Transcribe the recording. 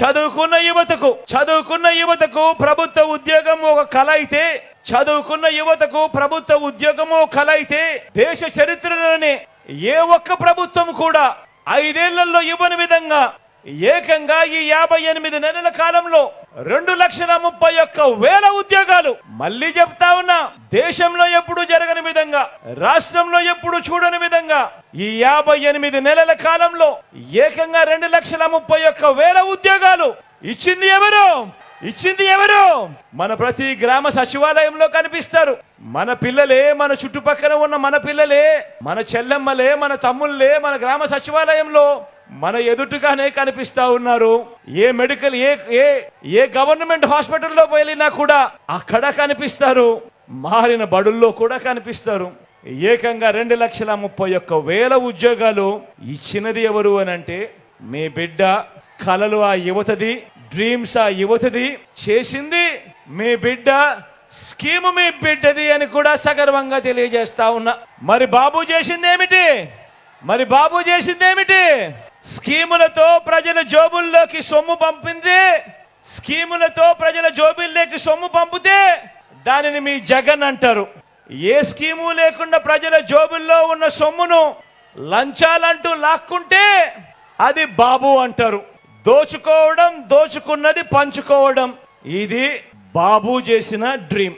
చదువుకున్న యువతకు చదువుకున్న యువతకు ప్రభుత్వ ఉద్యోగం ఒక కళ అయితే చదువుకున్న యువతకు ప్రభుత్వ ఉద్యోగం ఒక కళ అయితే దేశ చరిత్రలోనే ఏ ఒక్క ప్రభుత్వం కూడా ఐదేళ్ళలో ఇవ్వని విధంగా ఏకంగా ఈ యాభై ఎనిమిది నెలల కాలంలో రెండు లక్షల ముప్పై ఒక్క వేల ఉద్యోగాలు. మళ్ళీ చెప్తా ఉన్నా దేశంలో ఎప్పుడు జరగని రాష్ట్రంలో ఎప్పుడు చూడని విధంగా ఈ యాభై ఎనిమిది నెలల కాలంలో ఏకంగా రెండు లక్షల ముప్పై ఒక్క వేల ఉద్యోగాలు ఇచ్చింది ఎవరు? ఇచ్చింది ఎవరు? మన ప్రతి గ్రామ సచివాలయంలో కనిపిస్తారు. మన పిల్లలే మన చుట్టుపక్కల ఉన్న మన పిల్లలే మన చెల్లెమ్మలే మన తమ్ముళ్ళే మన గ్రామ సచివాలయంలో మన ఎదుటిగానే కనిపిస్తా ఉన్నారు. ఏ మెడికల్ ఏ ఏ ఏ గవర్నమెంట్ హాస్పిటల్లో వెళ్ళినా కూడా అక్కడ కనిపిస్తారు. మారిన బడుల్లో కూడా కనిపిస్తారు. ఏకంగా రెండు లక్షల ముప్పై ఒక్క వేల ఉద్యోగాలు ఇచ్చినది ఎవరు అని అంటే మీ బిడ్డ కలలు ఆ యువతది డ్రీమ్స్ ఆ యువతది చేసింది మీ బిడ్డ స్కీమ్ మీ బిడ్డది అని కూడా సగర్వంగా తెలియజేస్తా ఉన్నా. మరి బాబు చేసింది ఏమిటి మరి బాబు చేసింది ఏమిటి స్కీములతో ప్రజల జోబుల్లోకి సొమ్ము పంపింది. స్కీములతో ప్రజల జోబుల్లోకి సొమ్ము పంపితే దానిని మీ జగన్ అంటారు. ఏ స్కీము లేకుండా ప్రజల జోబుల్లో ఉన్న సొమ్మును లంచాలంటూ లాక్కుంటే అది బాబు అంటారు. దోచుకోవడం దోచుకున్నది పంచుకోవడం. ఇది బాబు చేసిన డ్రీమ్.